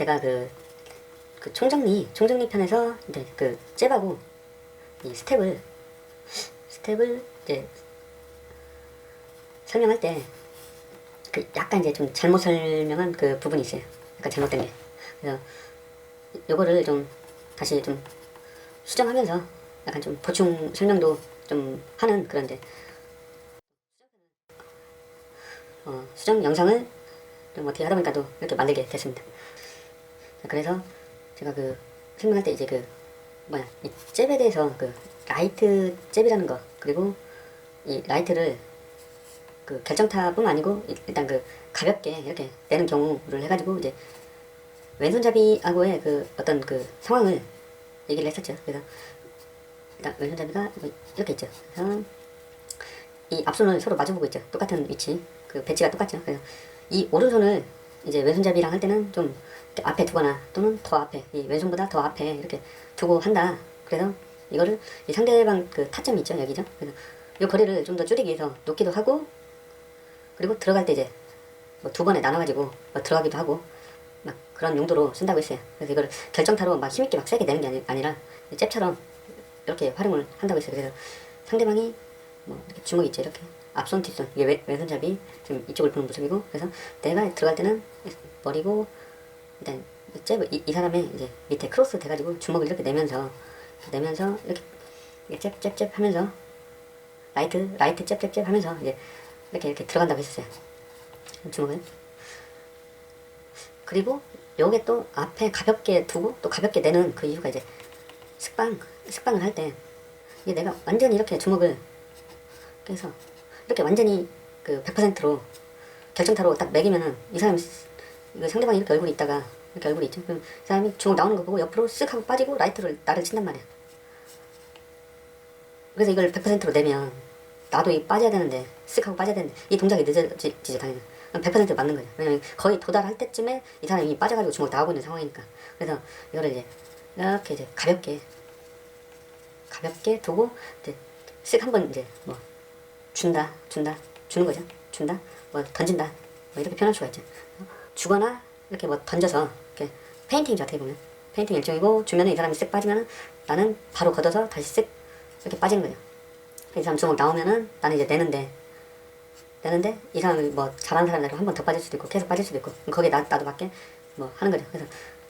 제가 그, 그 총정리, 총정리 편에서 이제 그 잽하고 이 스텝을, 스텝을 이제 설명할 때 그 약간 이제 좀 잘못 설명한 그 부분이 있어요. 약간 잘못된 게. 그래서 요거를 좀 다시 좀 수정하면서 약간 좀 보충 설명도 좀 하는 그런 이제 어, 수정 영상을 좀 어떻게 하다 보니까 또 이렇게 만들게 됐습니다. 자, 그래서 제가 그 설명할 때 이제 그 뭐야 이 잽에 대해서 그 라이트 잽이라는 거 그리고 이 라이트를 그 결정타뿐 아니고 일- 일단 그 가볍게 이렇게 내는 경우를 해가지고 이제 왼손잡이하고의 그 어떤 그 상황을 얘기를 했었죠. 그래서 일단 왼손잡이가 뭐 이렇게 있죠. 그래서 이 앞손을 서로 마주보고 있죠. 똑같은 위치. 그 배치가 똑같죠. 그래서 이 오른손을 이제 왼손잡이랑 할 때는 좀 앞에 두거나 또는 더 앞에 이 왼손보다 더 앞에 이렇게 두고 한다. 그래서 이거를 이 상대방 그 타점이 있죠. 여기죠. 그래서 이 거리를 좀 더 줄이기 위해서 놓기도 하고 그리고 들어갈 때 이제 뭐 두 번에 나눠가지고 뭐 들어가기도 하고 막 그런 용도로 쓴다고 했어요. 그래서 이거를 결정타로 막 힘있게 막 세게 내는 게 아니, 아니라 잽처럼 이렇게 활용을 한다고 했어요. 그래서 상대방이 뭐 이렇게 주먹 있죠 이렇게 앞손 뒷손 이게 왼, 왼손잡이 지금 이쪽을 보는 모습이고 그래서 내가 들어갈 때는 머리고 일단 잽, 이, 이 사람의 이제 밑에 크로스 돼가지고 주먹을 이렇게 내면서 내면서 이렇게 잽잽잽 하면서 라이트 라이트 잽잽잽 하면서 이제 이렇게 이렇게 들어간다고 했었어요. 주먹을. 그리고 요게 또 앞에 가볍게 두고 또 가볍게 내는 그 이유가 이제 습방 습방을 할 때 이게 내가 완전히 이렇게 주먹을 그래서 이렇게 완전히 그 100%로 결정타로 딱 매기면은 이 사람 이거 상대방이 이렇게 얼굴이 있다가 이렇게 얼굴이 있죠. 그럼 이 사람이 주먹 나오는 거 보고 옆으로 쓱 하고 빠지고 라이트를 나를 친단 말이야. 그래서 이걸 100%로 내면 나도 이 빠져야 되는데 쓱 하고 빠져야 되는데 이 동작이 늦어지죠 당연히. 그럼 100% 맞는 거죠. 왜냐면 거의 도달할 때쯤에 이 사람이 이미 빠져가지고 주먹 나오고 있는 상황이니까. 그래서 이거를 이제 이렇게 이제 가볍게 가볍게 두고 이제 쓱 한번 이제 뭐 준다 준다 주는 거죠 준다 뭐 던진다 뭐 이렇게 표현할 수가 있죠 주거나? 이렇게 뭐 던져서 이렇게 페인팅이죠 어떻게 보면. 페인팅 일종이고 주면은 이 사람이 쓱 빠지면은 나는 바로 걷어서 다시 쓱 이렇게 빠지는 거죠 이 사람 주먹 나오면은 나는 이제 내는데 내는데 이 사람이 뭐 잘하는 사람들은 한번 더 빠질 수도 있고 계속 빠질 수도 있고 거기에 나, 나도 맞게 뭐 하는 거죠. 그래서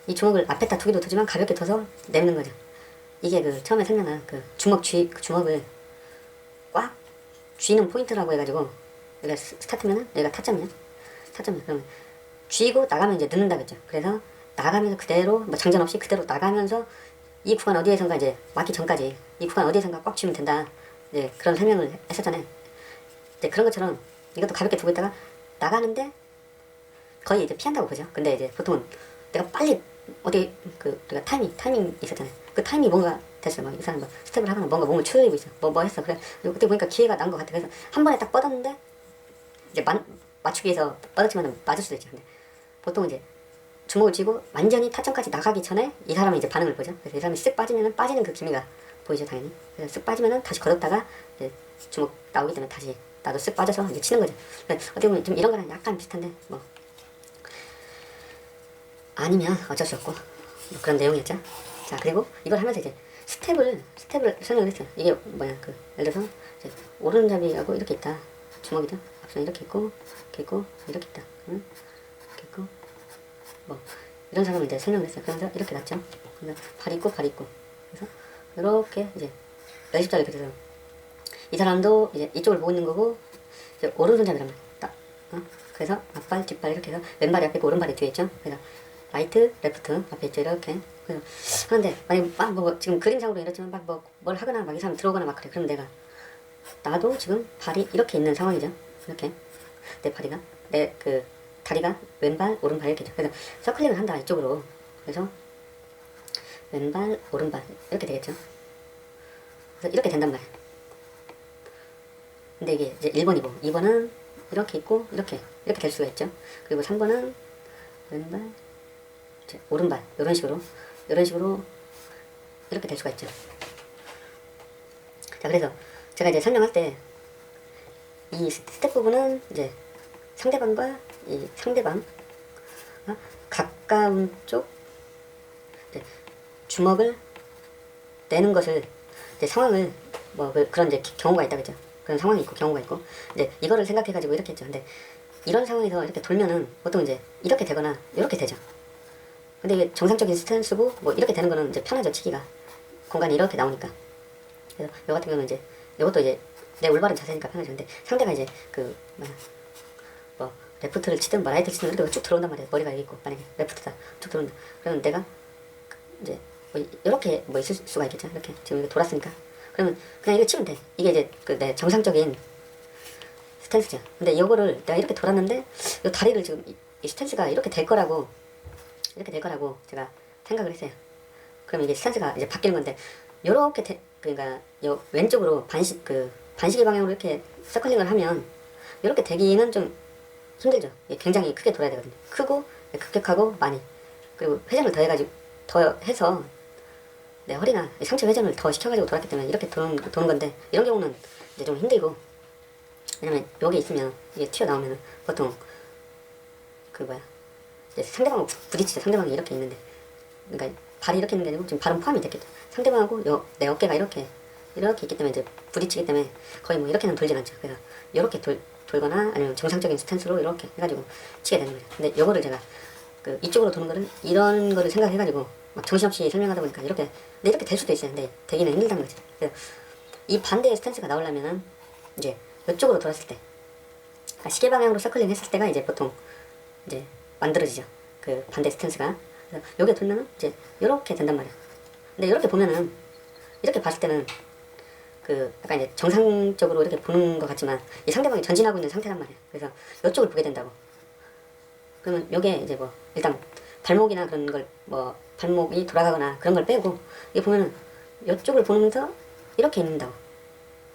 이 주먹을 앞에다 두기도 두지만 가볍게 둬서 내는 거죠. 이게 그 처음에 설명한 그 주먹 쥐 그 주먹을 꽉 쥐는 포인트라고 해가지고 여기가 스- 스타트면은 여기가 타점이야. 타점이야. 그러면 쥐고 나가면 이제 늦는다겠죠. 그래서 나가면서 그대로 뭐 장전 없이 그대로 나가면서 이 구간 어디에선가 이제 맞기 전까지 이 구간 어디에선가 꽉 쥐면 된다. 이제 그런 설명을 했었잖아요. 이제 그런 것처럼 이것도 가볍게 두고 있다가 나가는데 거의 이제 피한다고 보죠. 근데 이제 보통은 내가 빨리 어디 그 내가 타이밍 타이밍 있었잖아요. 그 타이밍이 뭔가 됐어 막이 사람 뭐 스텝을 하거나 뭔가 몸을 추리고 있어 뭐뭐 했어. 그래. 그때 보니까 기회가 난 것 같아. 그래서 한 번에 딱 뻗었는데 이제 만, 맞추기 위해서 뻗었지만 맞을 수도 있죠. 근데 보통 이제 주먹을 쥐고 완전히 타점까지 나가기 전에 이 사람이 이제 반응을 보죠 그래서 이 사람이 쓱 빠지면은 빠지는 그 기미가 보이죠 당연히 그래서 쓱 빠지면은 다시 걷었다가 주먹 나오기 때문에 다시 나도 쓱 빠져서 이제 치는 거죠 어떻게 보면 좀 이런 거랑 약간 비슷한데 뭐 아니면 어쩔 수 없고 뭐 그런 내용이었죠. 자 그리고 이걸 하면서 이제 스텝을 스텝을 설명을 했어요. 이게 뭐야 그 예를 들어서 오른잡이하고 이렇게 있다. 주먹이죠. 앞선 이렇게 있고 이렇게 있고 이렇게 있다. 응? 있고 뭐 이런 상황을 이제 설명을 했어요. 그러면서 이렇게 놨죠. 그래서 발 있고 발 있고 그래서 이렇게 이제 연습자가 이렇게 돼서 이 사람도 이제 이쪽을 보고 있는 거고 이제 오른손잡이란 말이야. 딱. 어? 그래서 앞발 뒷발 이렇게 해서 왼발이 앞에 있고 오른발이 뒤에 있죠. 그래서 라이트, 레프트 앞에 있죠 이렇게. 그래서 하는데 만약 막뭐 지금 그림상으로 이렇지만 막 뭐 뭘 하거나 막 이 사람 들어오거나 막 그래. 그럼 내가 나도 지금 발이 이렇게 있는 상황이죠. 이렇게 내 발이가 내 그 다리가 왼발 오른발 이렇게 죠 그래서 서클링을 한다 이쪽으로. 그래서 왼발 오른발 이렇게 되겠죠. 그래서 이렇게 된단 말이야. 근데 이게 이제 1번이고 2번은 이렇게 있고 이렇게 이렇게 될 수가 있죠. 그리고 3번은 왼발 오른발 이런 식으로 이런 식으로 이렇게 될 수가 있죠. 자 그래서 제가 이제 설명할 때 이 스텝 부분은 이제 상대방과 이 상대방 어? 각 가까운 쪽 주먹을 내는 것을 상황을 뭐 그- 그런 이제 기- 경우가 있다 그죠? 그런 상황이 있고 경우가 있고 이제 이거를 생각해 가지고 이렇게 했죠. 근데 이런 상황에서 이렇게 돌면은 보통 이제 이렇게 되거나 이렇게 되죠. 근데 이게 정상적인 스탠스고 뭐 이렇게 되는 거는 이제 편하죠 치기가 공간이 이렇게 나오니까 그래서 요 같은 경우는 이제 이것도 이제 내 올바른 자세니까 편하죠. 근데 상대가 이제 그 레프트를 치든 뭐 라이트를 치든 이렇게 쭉 들어온단 말이에요. 머리가 여기 있고 만약에 레프트다 쭉 들어온다. 그러면 내가 이제 뭐 이렇게 뭐 있을 수가 있겠죠. 이렇게 지금 이렇게 돌았으니까 그러면 그냥 이거 치면 돼. 이게 이제 그 내 정상적인 스탠스죠. 근데 이거를 내가 이렇게 돌았는데 이 다리를 지금 이, 이 스탠스가 이렇게 될 거라고 이렇게 될 거라고 제가 생각을 했어요. 그럼 이게 스탠스가 이제 바뀌는 건데 요렇게 되, 그러니까 요 왼쪽으로 반시 그 반시계 방향으로 이렇게 서클링을 하면 이렇게 되기는 좀 힘들죠. 굉장히 크게 돌아야 되거든요. 크고 급격하고 많이. 그리고 회전을 더 해가지고 더 해서 내 허리나 이 상체 회전을 더 시켜가지고 돌았기 때문에 이렇게 도는, 도는 건데 이런 경우는 이제 좀 힘들고 왜냐면 여기 있으면 이게 튀어나오면 보통 그 뭐야? 부- 부딪히죠. 상대방이 이렇게 있는데. 그러니까 발이 이렇게 있는 게 아니고 지금 발은 포함이 됐겠죠. 상대방하고 요, 내 어깨가 이렇게 이렇게 있기 때문에 이제 부딪히기 때문에 거의 뭐 이렇게는 돌진 않죠. 그래서 이렇게 돌, 돌거나 아니면 정상적인 스탠스로 이렇게 해가지고 치게 되는 거죠 근데 요거를 제가 그 이쪽으로 도는 거를 이런 거를 생각해가지고 막 정신없이 설명하다 보니까 이렇게 근데 이렇게 될 수도 있어요. 근데 되기는 힘들다는 그래서 이 반대의 스탠스가 나오려면은 이제 이쪽으로 돌았을 때 그러니까 시계 방향으로 서클링 했을 때가 이제 보통 이제 만들어지죠. 그 반대 스탠스가. 그래서 여기에 돌면은 이제 이렇게 된단 말이야 근데 이렇게 보면은 이렇게 봤을 때는 그 약간 이제 정상적으로 이렇게 보는 것 같지만 이 상대방이 전진하고 있는 상태란 말이야. 그래서 이쪽을 보게 된다고. 그러면 요게 이제 뭐 일단 발목이나 그런 걸 뭐 발목이 돌아가거나 그런 걸 빼고 이게 보면은 이쪽을 보면서 이렇게 있는다고.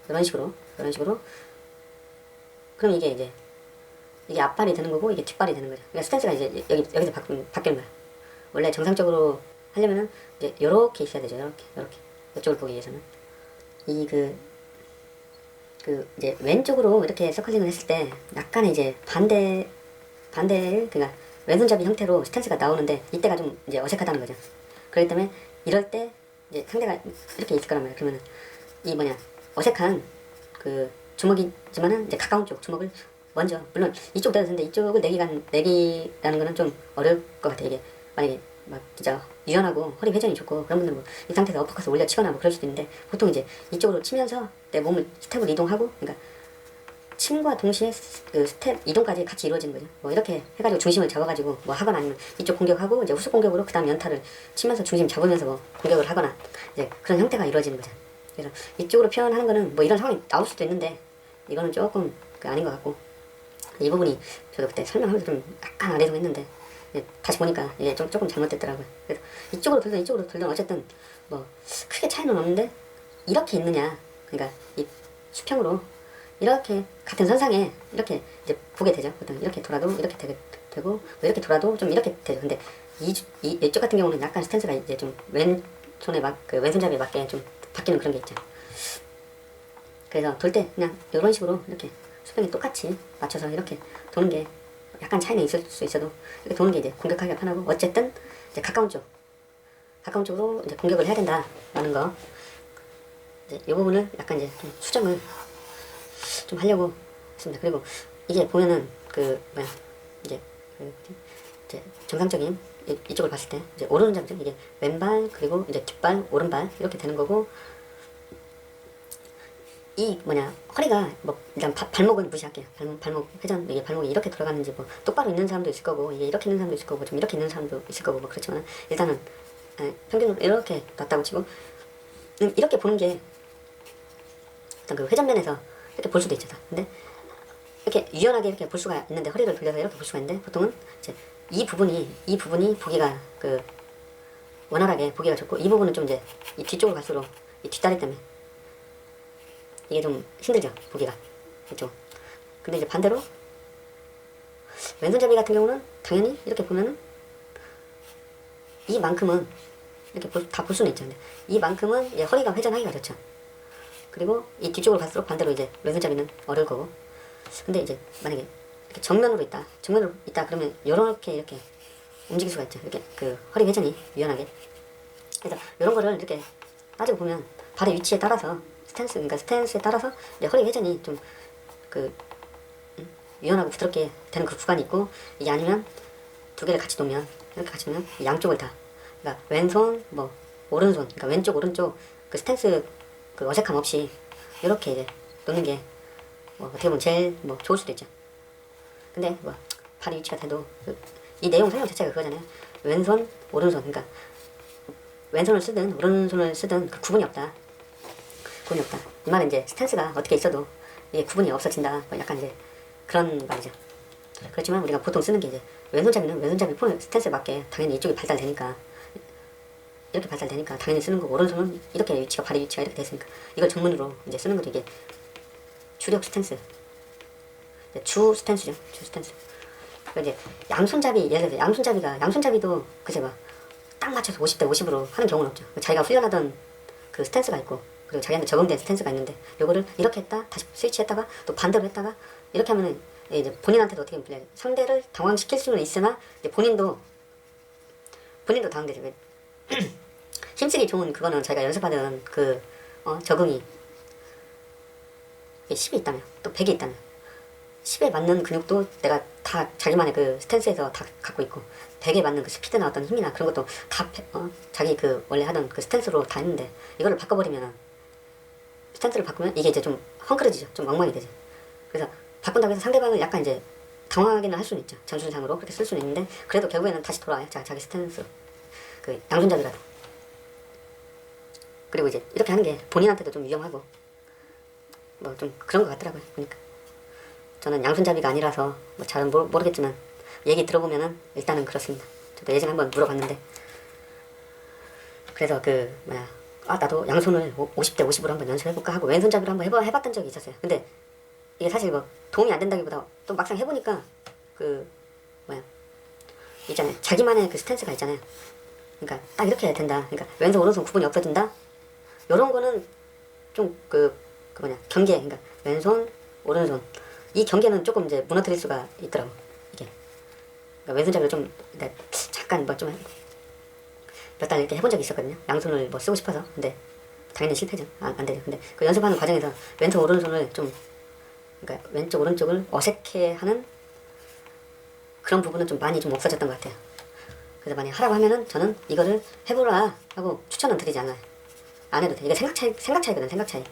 이런 식으로 이런 식으로. 그럼 이게 이제 이게 앞발이 되는 거고 이게 뒷발이 되는 거죠. 그러니까 스탠스가 이제 여기 여기서 바뀌는 바뀌는 거야. 원래 정상적으로 하려면은 이제 요렇게 있어야 되죠. 요렇게 요렇게. 이쪽을 보기 위해서는 이 그 그 이제 왼쪽으로 이렇게 서클링을 했을 때 약간의 이제 반대 반대 그러니까 왼손잡이 형태로 스탠스가 나오는데 이때가 좀 이제 어색하다는 거죠. 그렇기 때문에 이럴 때 이제 상대가 이렇게 있을 거란 말이에요. 그러면은 이 뭐냐 어색한 그 주먹이지만은 이제 가까운 쪽 주먹을 먼저 물론 이쪽 내도 되는데 이쪽을 내기가 내기라는 거는 좀 어려울 것 같아 요 이게 만약에 막 진짜 유연하고 허리 회전이 좋고 그런 분들은 뭐 이 상태에서 어퍼컷을 올려 치거나 뭐 그럴 수도 있는데 보통 이제 이쪽으로 치면서 내 몸을 스텝을 이동하고 그러니까 침과 동시에 스- 그 스텝 이동까지 같이 이루어지는 거죠. 뭐 이렇게 해가지고 중심을 잡아가지고 뭐 하거나 아니면 이쪽 공격하고 이제 후속 공격으로 그다음 연타를 치면서 중심 잡으면서 뭐 공격을 하거나 이제 그런 형태가 이루어지는 거죠. 그래서 이쪽으로 표현하는 거는 뭐 이런 상황이 나올 수도 있는데 이거는 조금 그 아닌 것 같고 이 부분이 저도 그때 설명하면서 좀 약간 아래동했는데 이제 다시 보니까 이게 좀 조금 잘못됐더라고요. 그래서 이쪽으로 돌든 이쪽으로 돌든 어쨌든 뭐 크게 차이는 없는데 이렇게 있느냐 그러니까 이 수평으로 이렇게 같은 선상에 이렇게 이제 보게 되죠. 보통 이렇게 돌아도 이렇게 되게 되고 뭐 이렇게 돌아도 좀 이렇게 되죠. 근데 이, 주- 이 이쪽 같은 경우는 약간 스탠스가 이제 좀 왼손에 막 그 왼손잡이에 맞게 좀 바뀌는 그런 게 있죠. 그래서 돌 때 그냥 이런 식으로 이렇게 수평이 똑같이 맞춰서 이렇게 도는 게 약간 차이는 있을 수 있어도 이렇게 도는 게 이제 공격하기가 편하고 어쨌든 이제 가까운 쪽 가까운 쪽으로 이제 공격을 해야 된다라는 거 이제 이 부분을 약간 이제 좀 수정을 좀 하려고 했습니다. 그리고 이게 보면은 그 뭐야 이제 그? 이제 정상적인 이, 이쪽을 봤을 때 이제 오른손잡이죠. 이게 왼발 그리고 이제 뒷발 오른발 이렇게 되는 거고 이 뭐냐 허리가 뭐 일단 바- 발목은 무시할게요. 발목 발목 회전 이게 발목이 이렇게 돌아가는지 뭐 똑바로 있는 사람도 있을 거고 이게 이렇게 있는 사람도 있을 거고 좀 이렇게 있는 사람도 있을 거고 뭐 그렇지만 일단은 에, 평균으로 이렇게 놨다고 치고 음, 이렇게 보는 게 어떤 그 회전면에서 이렇게 볼 수도. 다. 근데 이렇게 유연하게 이렇게 볼 수가 있는데 허리를 돌려서 이렇게 볼 수가 있는데 보통은 이제 이 부분이 이 부분이 보기가 그 원활하게 보기가 좋고 이 부분은 좀 이제 이 뒤쪽으로 갈수록 이 뒷다리 때문에 이게 좀 힘들죠 보기가. 이쪽 근데 이제 반대로 왼손잡이 같은 경우는 당연히 이렇게 보면은 이만큼은 이렇게 다 볼 수는 있죠. 이만큼은 이제 허리가 회전하기가 좋죠. 그리고 이 뒤쪽으로 갈수록 반대로 이제 왼손잡이는 어려울 거고. 근데 이제 만약에 이렇게 정면으로 있다 정면으로 있다 그러면 요렇게 이렇게 움직일 수가 있죠. 이렇게 그 허리 회전이 유연하게. 그래서 이런 거를 이렇게 따지고 보면 발의 위치에 따라서 스탠스 그러니까 스탠스에 따라서 이제 허리 회전이 좀그 음, 유연하고 부드럽게 되는 그 구간이 있고 이게 아니면 두 개를 같이 놓으면 이렇게 같이 놓으면 양쪽을 다 그러니까 왼손 뭐 오른손 그러니까 왼쪽 오른쪽 그 스탠스 그 어색함 없이 이렇게 이제 놓는 게 뭐 어떻게 보면 제일 뭐 좋을 수도 있죠. 근데 뭐 발의 위치가 돼도 그이 내용 설명 자체가 그거잖아요. 왼손 오른손 그러니까 왼손을 쓰든 오른손을 쓰든 그 구분이 없다. 구분이 없다. 이 말은 이제 스탠스가 어떻게 있어도 이게 구분이 없어진다. 뭐 약간 이제 그런 말이죠. 그렇지만 우리가 보통 쓰는 게 이제 왼손잡이는 왼손잡이 폰 스탠스에 맞게 당연히 이쪽이 발달되니까 이렇게 발달되니까 당연히 쓰는 거고 오른손은 이렇게 위치가 발의 위치가 이렇게 됐으니까 이걸 전문으로 이제 쓰는 거죠. 이게 주력 스탠스. 이제 주 스탠스죠. 주 스탠스. 이제 양손잡이 예를 들어 양손잡이가 양손잡이도 그제 막딱 맞춰서 50대 50으로 하는 경우는 없죠. 자기가 훈련하던 그 스탠스가 있고 그리고 자기한테 적응된 스탠스가 있는데 요거를 이렇게 했다 다시 스위치했다가 또 반대로 했다가 이렇게 하면은 이제 본인한테도 어떻게 보면 상대를 당황시킬 수는 있으나 이제 본인도 본인도 당황되죠. 왜? 힘쓰기 좋은 그거는 자기가 연습하던 그 어, 적응이 10이 있다면 또 100이 있다면 10에 맞는 근육도 내가 다 자기만의 그 스탠스에서 다 갖고 있고 100에 맞는 그 스피드나 어떤 힘이나 그런 것도 다 패- 어, 자기 그 원래 하던 그 스탠스로 다 했는데 이거를 바꿔버리면 스탠스를 바꾸면 이게 이제 좀 헝클어지죠. 좀 엉망이 되죠. 그래서 바꾼다고 해서 상대방을 약간 이제 당황하기는 할 수는 있죠. 전술상으로 그렇게 쓸 수는 있는데 그래도 결국에는 다시 돌아와요. 자, 자기 스탠스 그 양손잡이라도 그리고 이제 이렇게 하는 게 본인한테도 좀 위험하고 뭐 좀 그런 것 같더라고요. 보니까 저는 양손잡이가 아니라서 뭐 잘은 모르, 모르겠지만 얘기 들어보면은 일단은 그렇습니다. 저도 예전에 한번 물어봤는데 그래서 그 뭐야 아 나도 양손을 오- 50대 50으로 한번 연습해볼까 하고 왼손잡이로 한번 해봐, 해봤던 적이 있었어요. 근데 이게 사실 뭐 도움이 안 된다기보다 또 막상 해보니까 그 뭐야 있잖아요. 자기만의 그 스탠스가 있잖아요. 그러니까 딱 이렇게 해야 된다. 그러니까 왼손 오른손 구분이 없어진다. 요런 거는 좀그 그 뭐냐 경계 그러니까 왼손 오른손 이 경계는 조금 이제 무너뜨릴 수가 있더라고 이게 그러니까 왼손잡이를 좀 근데 잠깐 뭐 좀 몇 달 이렇게 해본 적이 있었거든요. 양손을 뭐 쓰고 싶어서. 근데 당연히 실패죠. 안, 안 되죠. 근데 그 연습하는 과정에서 왼손 오른손을 좀 그러니까 왼쪽 오른쪽을 어색해하는 그런 부분은 좀 많이 좀 없어졌던 것 같아요. 그래서 만약 하라고 하면은 저는 이거를 해보라 하고 추천은 드리지 않아요. 안 해도 돼. 이게 생각 차이 생각 차이거든 생각 차이.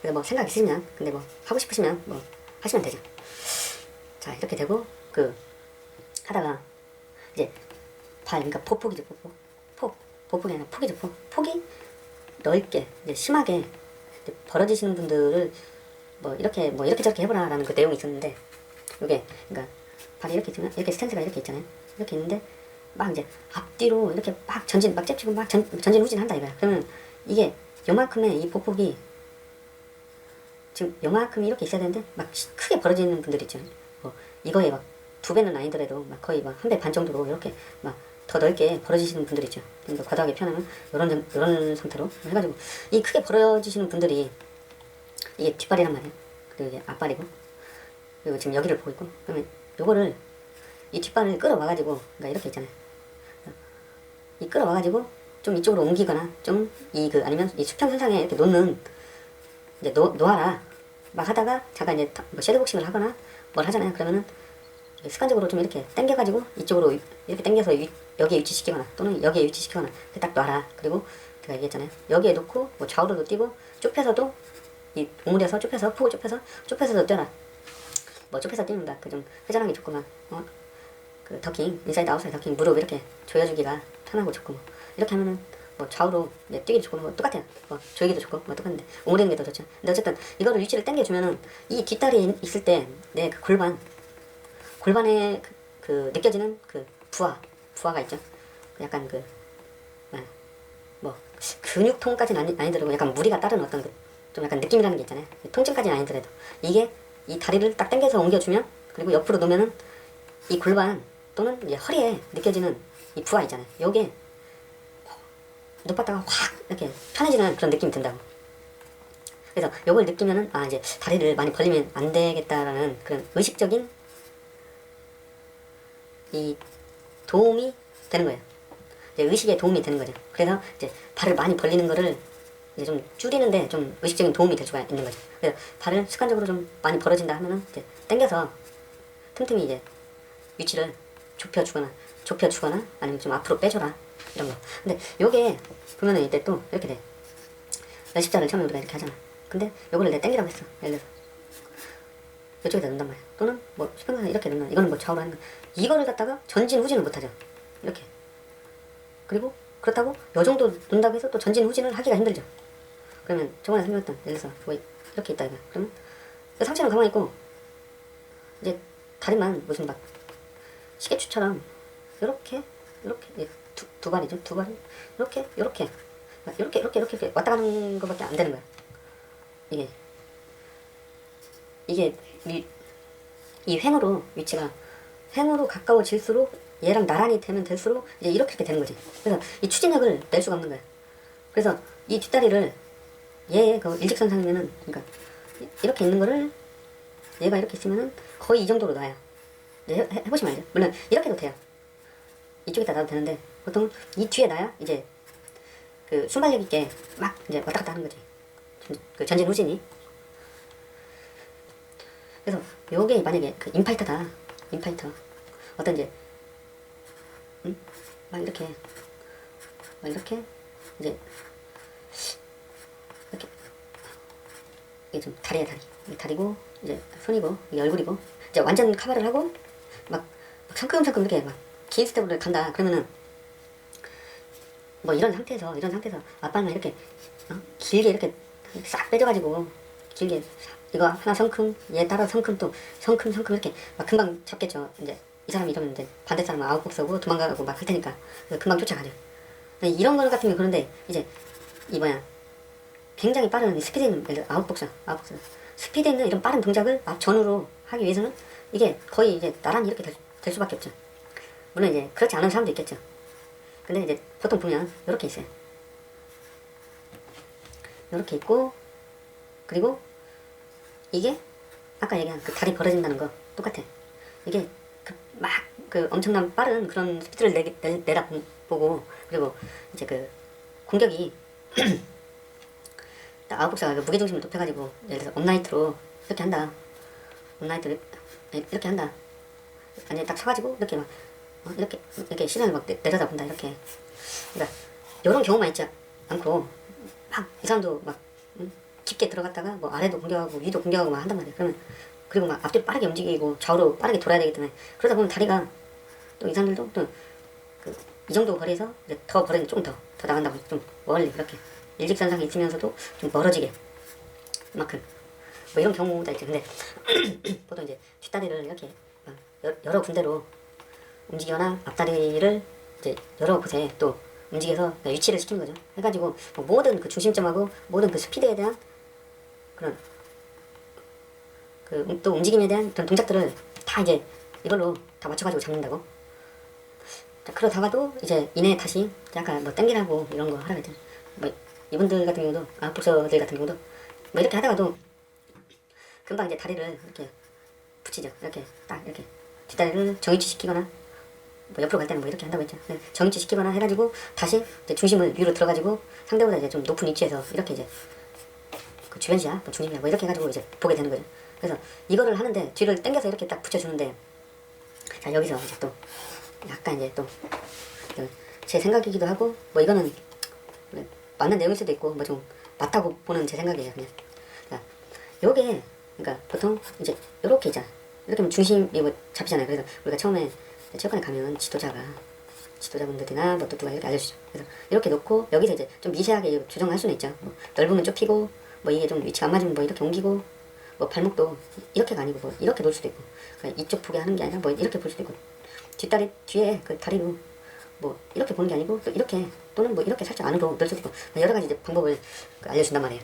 그래서 뭐 생각 있으면 근데 뭐 하고 싶으시면 뭐 하시면 되죠. 자 이렇게 되고 그 하다가 이제 발 그러니까 보폭이죠 보폭. 폭. 보폭이 아니라 폭이죠 폭. 폭이 넓게 이제 심하게 이제 벌어지시는 분들을 뭐 이렇게 뭐 이렇게 저렇게 해보라라는 그 내용이 있었는데 이게 그러니까 발이 이렇게 있으면 이렇게 스탠스가 이렇게 있잖아요. 이렇게 있는데 막 이제 앞뒤로 이렇게 막 전진 막 잽치고 막 전, 전진 후진 한다 이거야. 그러면 이게 요만큼의 이 보폭이 지금 요만큼 이렇게 있어야 되는데 막 시- 크게 벌어지는 분들 있죠. 뭐 이거에 막 두 배는 아니더라도 막 거의 막 한 배 반 정도로 이렇게 막 더 넓게 벌어지시는 분들 있죠. 그러니까 과도하게 표현하면 이런 이런 상태로 해가지고 이 크게 벌어지시는 분들이 이게 뒷발이란 말이에요. 그리고 이게 앞발이고 그리고 지금 여기를 보고 있고 그러면 요거를 이 뒷발을 끌어와가지고 그러니까 이렇게 있잖아요. 이 끌어와가지고 좀 이쪽으로 옮기거나 좀 이 그 아니면 이 수평선상에 이렇게 놓는 이제 놓, 놓아라 막 하다가 잠깐 이제 타- 뭐 섀도복싱을 하거나 뭘 하잖아요 그러면은 습관적으로 좀 이렇게 당겨가지고 이쪽으로 위- 이렇게 당겨서 위, 여기에 위치시키거나 또는 여기에 위치시키거나 딱 놔라. 그리고 제가 얘기했잖아요. 여기에 놓고 뭐 좌우로도 뛰고 좁혀서도 이 오므려서 좁혀서 폭을 좁혀서 좁혀서도 뛰어라 뭐 좁혀서 뛰는다. 그 좀 회전하기 좋구만. 어? 그 더킹 인사이드 아웃사이드 더킹 무릎 이렇게 조여주기가 편하고 좋고 뭐. 이렇게 하면은 뭐 좌우로 이제 뛰기도 좋고 뭐 똑같아요. 뭐 조이기도 좋고 뭐 똑같은데. 오므리는 게 더 좋죠. 근데 어쨌든 이거를 위치를 당겨주면은 이 뒷다리 에 있을 때 내 그 골반 골반에 그, 그 느껴지는 그 부하 부하가 있죠. 그 약간 그 뭐야, 뭐 근육통까지는 아니, 아니더라도 약간 무리가 따른 어떤 그 좀 약간 느낌이라는 게 있잖아요. 통증까지는 아니더라도. 이게 이 다리를 딱 당겨서 옮겨주면 그리고 옆으로 놓으면은 이 골반 또는 이제 허리에 느껴지는 이 부하 있잖아요. 요게 높았다가 확 이렇게 편해지는 그런 느낌이 든다고. 그래서 요걸 느끼면은 아 이제 다리를 많이 벌리면 안 되겠다라는 그런 의식적인 이 도움이 되는 거예요. 이제 의식에 도움이 되는 거죠. 그래서 이제 발을 많이 벌리는 거를 이제 좀 줄이는데 좀 의식적인 도움이 될 수가 있는 거죠. 그래서 발을 습관적으로 좀 많이 벌어진다 하면은 이제 당겨서 틈틈이 이제 위치를 좁혀주거나 좁혀주거나 아니면 좀 앞으로 빼줘라 이런 거. 근데 요게 보면은 이때 또 이렇게 돼. 연습자를 처음에 우리가 이렇게 하잖아. 근데 요거를 내가 당기라고 했어. 예를 들어서 이쪽에다 넣는단 말이야. 또는 뭐 수평선 이렇게 넣는 이거는 뭐 좌우로 하는 거. 이거를 갖다가 전진 후진을 못하죠. 이렇게. 그리고 그렇다고 요 정도 놓는다고 해서 또 전진 후진을 하기가 힘들죠. 그러면 저번에 설명했던 예를 들어서 뭐 이렇게 있다 이거. 그러면 이 상체는 가만히 있고 이제 다리만 무슨 막 시계추처럼 이렇게 이렇게 두, 두 발이죠 두 발이 이렇게 이렇게 이렇게 이렇게 이렇게 왔다 가는 것밖에 안 되는 거야 이게 이게 이, 이 횡으로 위치가 횡으로 가까워질수록 얘랑 나란히 되면 될수록 이제 이렇게 이렇게 되는 거지. 그래서 이 추진력을 낼 수가 없는 거야. 그래서 이 뒷다리를 얘의 그 일직선상이면은 그러니까 이- 이렇게 있는 거를 얘가 이렇게 있으면은 거의 이 정도로 놔요. 네, 해, 해- 해보시면 알죠? 물론 이렇게도 돼요. 이쪽에다 놔도 되는데 보통 이 뒤에 놔야 이제 그 순발력 있게 막 이제 왔다 갔다 하는 거지. 전, 그 전진 후진이. 그래서 요게 만약에 그 인파이터다 인파이터 어떤 이제 음? 막 이렇게. 막 이렇게. 이제 이렇게. 이게 좀 다리야 다리. 이게 다리고 이제 손이고 이게 얼굴이고. 이제 완전 카바를 하고 막, 막 성큼성큼 이렇게 막 긴 스텝으로 간다. 그러면은 뭐 이런 상태에서 이런 상태에서 아빠는 이렇게 어? 길게 이렇게 싹 빼줘가지고 길게 싹 이거 하나 성큼 얘 따라 성큼 또 성큼 성큼 이렇게 막 금방 잡겠죠. 이제 이 사람이 이러면 이제 반대 사람은 아웃복 서고 도망가고 막 할 테니까. 금방 쫓아가죠. 이런 거 같은 게 그런데 이제 이 뭐야? 굉장히 빠른 이 스피드 있는 아웃복서 아웃복서 스피드 있는 이런 빠른 동작을 앞 전후로 하기 위해서는 이게 거의 이제 나란히 이렇게 될, 될 수밖에 없죠. 물론 이제 그렇지 않은 사람도 있겠죠. 근데 이제 보통 보면 이렇게 있어요. 이렇게 있고 그리고 이게 아까 얘기한 그 다리 벌어진다는 거 똑같아. 이게 그막그 엄청난 빠른 그런 스피드를 내, 내, 내다 보- 보고 그리고 이제 그 공격이 딱 아웃복사가 그 무게중심을 높여가지고 예를 들어서 업나이트로 이렇게 한다. 업나이트로 이렇게 한다. 아니 딱 서가지고 이렇게 막 어, 이렇게 이렇게 시선을 막 내, 내려다 본다 이렇게. 그러니까 이런 경우만 있지 않고 막 이 사람도 막 음, 깊게 들어갔다가 뭐 아래도 공격하고 위도 공격하고 막 한단 말이야. 그러면 그리고 막 앞뒤로 빠르게 움직이고 좌우로 빠르게 돌아야 되기 때문에 그러다 보면 다리가 또 이 사람들도 또그 이 정도 거리에서 이제 더 거리는 조금 더, 더 나간다고 좀 멀리 이렇게 일직선상에 있으면서도 좀 멀어지게 만큼. 뭐 이런 경우가 있죠 근데 보통 이제 뒷다리를 이렇게 여러 군데로 움직이거나 앞다리를 이제 여러 곳에 또 움직여서 위치를 시키는 거죠. 해가지고 뭐 모든 그 중심점하고 모든 그 스피드에 대한 그런 그 또 움직임에 대한 그런 동작들을 다 이제 이걸로 다 맞춰가지고 잡는다고 자, 그러다가도 이제 이내 다시 약간 뭐 땡기라고 이런 거 하라고 했잖아. 뭐 이분들 같은 경우도 아 복서들 같은 경우도 뭐 이렇게 하다가도 금방 이제 다리를 이렇게 붙이죠. 이렇게 딱 이렇게 뒷다리를 정위치 시키거나 뭐 옆으로 갈 때는 뭐 이렇게 한다고 했죠. 네, 정위치 시키거나 해가지고 다시 이제 중심을 위로 들어가지고 상대보다 이제 좀 높은 위치에서 이렇게 이제 그 주변 시야, 뭐 중심이야, 뭐 이렇게 해가지고 이제 보게 되는 거죠. 그래서 이거를 하는데 뒤를 당겨서 이렇게 딱 붙여주는데 자 여기서 이제 또 약간 이제 또 제 생각이기도 하고 뭐 이거는 뭐 맞는 내용일 수도 있고 뭐 좀 맞다고 보는 제 생각이에요 그냥. 자, 요게 그러니까 보통 이제 요렇게 있잖아. 이렇게 하면 중심이 뭐 잡히잖아요. 그래서 우리가 처음에 체육관에 가면 지도자가 지도자분들이나 뭐 또 누가 이렇게 알려주죠. 그래서 이렇게 놓고 여기서 이제 좀 미세하게 조정할 수는 있죠. 뭐 넓으면 좁히고 뭐 이게 좀 위치가 안 맞으면 뭐 이렇게 옮기고 뭐 발목도 이렇게가 아니고 뭐 이렇게 놓을 수도 있고 그러니까 이쪽 보게 하는 게 아니라 뭐 이렇게 볼 수도 있고 뒷다리 뒤에 그 다리로 뭐 이렇게 보는 게 아니고 또 이렇게 또는 뭐 이렇게 살짝 안으로 넣을 수도 있고 뭐 여러 가지 이제 방법을 그 알려준단 말이에요.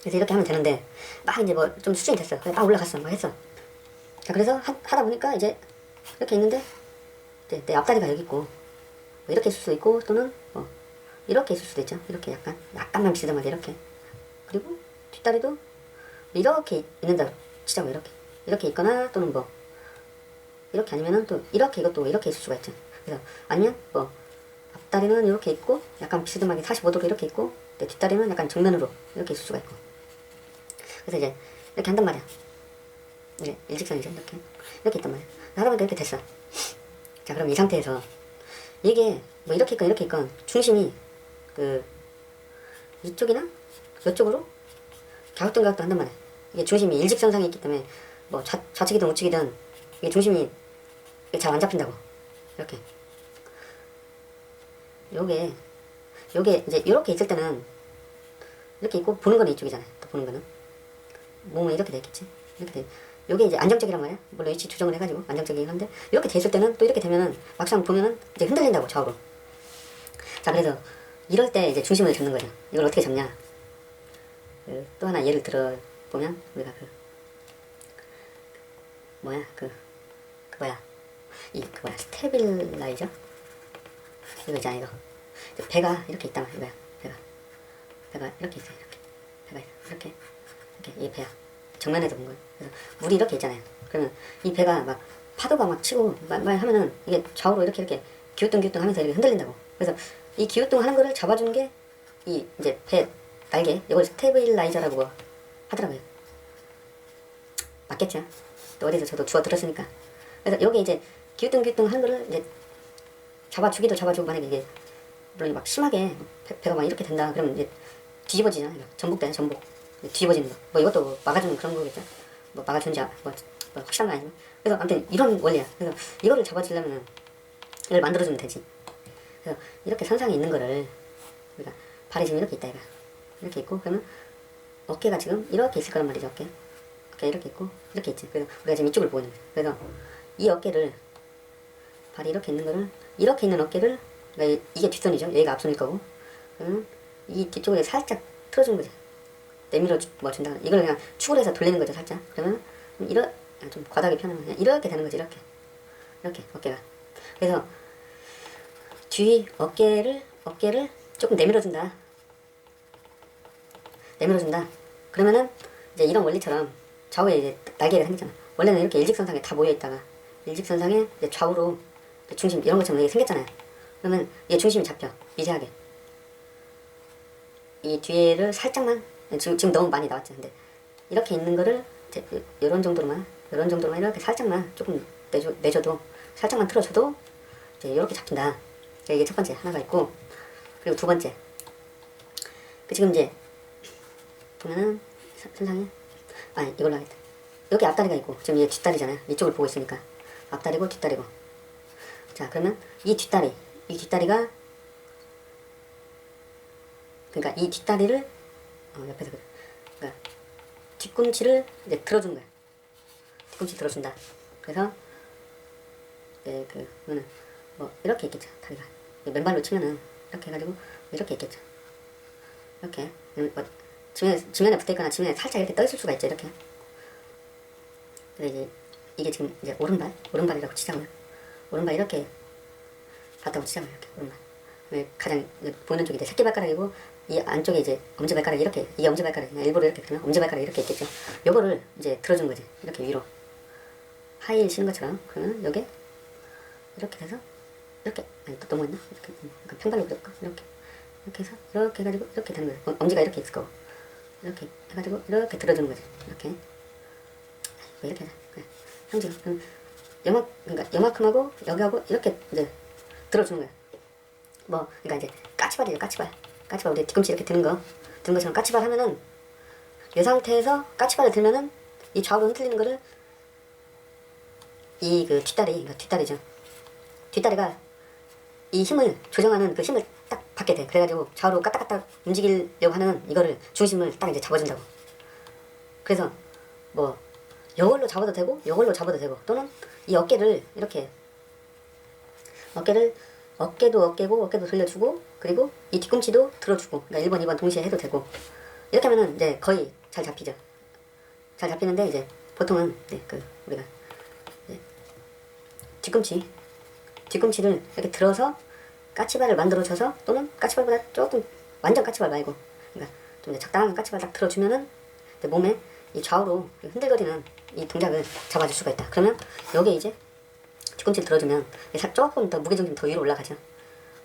그래서 이렇게 하면 되는데 막 이제 뭐 좀 수준이 됐어. 그래 막 올라갔어. 막 했어. 자 그래서 하, 하다 보니까 이제 이렇게 있는데 이제 내 앞다리가 여기 있고 뭐 이렇게 있을 수도 있고 또는 뭐 이렇게 있을 수도 있죠. 이렇게 약간 약간만 비스듬하게 이렇게 그리고 뒷다리도 이렇게 있는다 치자고 이렇게 이렇게 있거나 또는 뭐 이렇게 아니면은 또 이렇게 이것도 이렇게 있을 수가 있죠. 그래서 아니면 뭐 앞다리는 이렇게 있고 약간 비스듬하게 45도로 이렇게 있고 내 뒷다리는 약간 정면으로 이렇게 있을 수가 있고 그래서 이제 이렇게 한단 말이야. 이제 일직선이죠 이렇게 이렇게 있단 말이야. 하다 보니까 이렇게 됐어. 자 그럼 이 상태에서 이게 뭐 이렇게 있건 이렇게 있건 중심이 그 이쪽이나 이쪽으로 갸우뚱 한단 말이야. 이게 중심이 일직선상에 있기 때문에 뭐 좌, 좌측이든 우측이든 이게 중심이 잘 안 잡힌다고 이렇게 요게 요게 이제 이렇게 있을 때는 이렇게 있고 보는 거는 이쪽이잖아요. 또 보는 거는 몸은 이렇게 돼 있겠지. 이렇게 돼. 요게 이제 안정적이란 말이야. 물론 위치 조정을 해가지고 안정적이긴 한데 이렇게 돼 있을 때는 또 이렇게 되면은 막상 보면은 이제 흔들린다고 좌우로. 자 그래서 이럴 때 이제 중심을 잡는 거죠. 이걸 어떻게 잡냐? 그, 또 하나 예를 들어 보면 우리가 그 뭐야? 그, 그 뭐야? 이그 뭐야? 스테빌라이저 이거 있잖아 이거. 이제 배가 이렇게 있단 말이야 이거야 배가. 배가 이렇게 있어요 이렇게. 배가 있어. 이렇게. 이렇게. 이 배야. 정면에서 본 거예요 그래서 물이 이렇게 있잖아요. 그러면 이 배가 막 파도가 막 치고 막, 막 하면은 이게 좌우로 이렇게 이렇게 기우뚱기우뚱 하면서 이렇게 흔들린다고. 그래서 이 기우뚱 하는 거를 잡아주는 게 이 이제 배 날개 이걸 스테빌라이저라고 하더라고요. 맞겠죠? 또 어디서 저도 주워 들었으니까. 그래서 여기 이제 기우뚱기우뚱 하는 거를 이제 잡아주기도 잡아주고 만약에 이게 물론 막 심하게 배, 배가 막 이렇게 된다. 그러면 이제 뒤집어지잖아 이거. 전복되네 전복. 뒤집어지는 거. 뭐 이것도 막아주는 그런 거겠죠? 뭐 막아주는지 아- 뭐, 뭐 확실한 거 아니면 그래서 아무튼 이런 원리야. 그래서 이거를 잡아주려면은 이걸 만들어주면 되지. 그래서 이렇게 선상에 있는 거를 우리가 발이 지금 이렇게 있다 이거 이렇게 있고 그러면 어깨가 지금 이렇게 있을 거란 말이죠 어깨. 어깨 이렇게 있고 이렇게 있지. 그래서 우리가 지금 이쪽을 있는 거죠 그래서 이 어깨를 발이 이렇게 있는 거를 이렇게 있는 어깨를 그러니까 이- 이게 뒷선이죠. 여기가 앞선일 거고. 그러면 이 뒤쪽에 살짝 틀어주는 거죠. 내밀어 주, 뭐 이걸 그냥 축으로 해서 돌리는 거죠 살짝. 그러면 아, 좀 과다하게 표현하면 그냥 이렇게 되는 거지 이렇게. 이렇게 어깨가. 그래서 뒤 어깨를 어깨를 조금 내밀어 준다 내밀어 준다. 그러면은 이제 이런 원리처럼 좌우에 이제 날개가 생겼잖아. 원래는 이렇게 일직선상에 다 모여 있다가 일직선상에 좌우로 중심 이런 것처럼 생겼잖아요. 그러면 얘 중심이 잡혀 미세하게. 이 뒤에를 살짝만 지금 지금 너무 많이 나왔죠 근데. 이렇게 있는 거를 이제 이런 정도로만 이런 정도로만 이렇게 살짝만 조금 내줘 내줘도 살짝만 틀어줘도 이제 이렇게 잡힌다. 이게 첫 번째 하나가 있고 그리고 두 번째. 그 지금 이제 보면은 선- 선상에? 아니 이걸로 하겠다. 여기 앞다리가 있고 지금 얘 뒷다리잖아요. 이쪽을 보고 있으니까. 앞다리고 뒷다리고. 자 그러면 이 뒷다리 이 뒷다리가 그러니까 이 뒷다리를 어, 옆에서 그래. 그러니까 뒤꿈치를 이제 들어준 거야. 뒤꿈치 들어준다. 그래서 네, 그 뭐는 뭐 이렇게 있겠죠 다리가. 맨발로 치면은 이렇게 해가지고 이렇게 있겠죠. 이렇게. 음, 뭐 지면에 지면에 붙어있거나 지면에 살짝 이렇게 떠 있을 수가 있죠 이렇게. 근데 이제 이게 지금 이제 오른발 오른발이라고 치자고요 오른발 이렇게 봤다고 치자고요 이렇게 오른발. 왜 가장 보이는 쪽이 이제 새끼발가락이고 이 안쪽에 이제 엄지발가락 이렇게 이게 엄지발가락 그냥 일부러 이렇게 그러면 엄지발가락 이렇게 있겠죠. 요거를 이제 들어준 거지 이렇게 위로. 하이힐 신는 것처럼 그러면 여기 이렇게 돼서 이렇게. 아니 또 넘어갔나? 이렇게. 음, 평발로 그려볼까 이렇게. 이렇게 해서 이렇게 해가지고 이렇게 되는 거예요. 어, 엄지가 이렇게 있을 거고 이렇게 해가지고 이렇게 들어주는 거지 이렇게. 뭐 이렇게 하자 그래 형질 그럼 요만 그러니까 요만큼하고 여기하고 이렇게 이제 들어주는 거야. 뭐 그러니까 이제 까치발이죠 까치발. 까치발 우리 뒤꿈치 이렇게 드는 거. 드는 것처럼 까치발 하면은 이 상태에서 까치발을 들면은 이 좌우로 흔들리는 거를 이 그 뒷다리 그러니까 뒷다리죠. 뒷다리가 이 힘을 조정하는 그 힘을 딱 받게 돼. 그래가지고 좌우로 까딱까딱 움직이려고 하는 이거를 중심을 딱 이제 잡아준다고. 그래서 뭐 요걸로 잡아도 되고 요걸로 잡아도 되고 또는 이 어깨를 이렇게 어깨를 어깨도 어깨고 어깨도 돌려주고 그리고 이 뒤꿈치도 들어주고 그러니까 1번 2번 동시에 해도 되고. 이렇게 하면은 이제 거의 잘 잡히죠. 잘 잡히는데 이제 보통은 이제 그 우리가 뒤꿈치 뒤꿈치를 이렇게 들어서 까치발을 만들어 줘서 또는 까치발보다 조금 완전 까치발 말고 그러니까 좀 적당한 까치발 딱 들어주면은 몸에 이 좌우로 흔들거리는 이 동작을 잡아줄 수가 있다. 그러면 여기 이제 뒤꿈치를 들어주면 조금 더 무게중심 더 위로 올라가죠.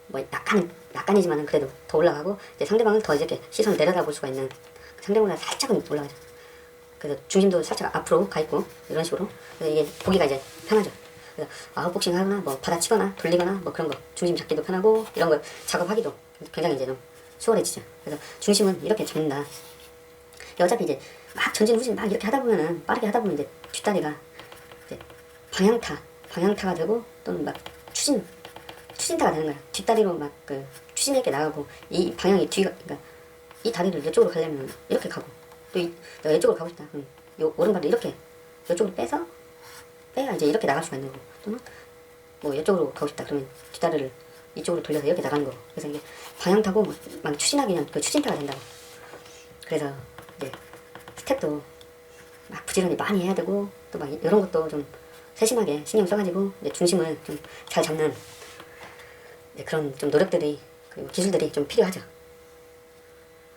뭐 약간 약간이지만은 그래도 더 올라가고 이제 상대방을 더 이렇게 시선을 내려다볼 수가 있는 상대방보다 살짝은 올라가죠. 그래서 중심도 살짝 앞으로 가 있고 이런 식으로 이게 보기가 이제 편하죠. 아웃복싱 하거나 뭐 받아치거나 돌리거나 뭐 그런 거 중심 잡기도 편하고 이런 걸 작업하기도 굉장히 이제 좀 수월해지죠. 그래서 중심은 이렇게 잡는다. 어차피 이제 막 전진 후진 막 이렇게 하다 보면은 빠르게 하다 보면 이제 뒷다리가 이제 방향타 방향타가 되고 또는 막 추진 추진타가 되는 거야. 뒷다리로 막 그 추진 있게 나가고 이 방향이 뒤가 그러니까 이 다리를 이쪽으로 가려면 이렇게 가고 또 이, 이쪽으로 가고 싶다. 그럼 요 오른발을 이렇게 이쪽으로 빼서 빼야 이제 이렇게 나갈 수가 있는 거고 또는 뭐 이쪽으로 가고 싶다. 그러면 뒷다리를 이쪽으로 돌려서 이렇게 나가는 거고 그래서 이게 방향 타고 막, 막 추진하기 그냥 그 추진타가 된다고. 그래서 이제 스텝도 막 부지런히 많이 해야 되고 또 막 이런 것도 좀 세심하게 신경 써가지고 이제 중심을 좀 잘 잡는 그런 좀 노력들이 그리고 기술들이 좀 필요하죠.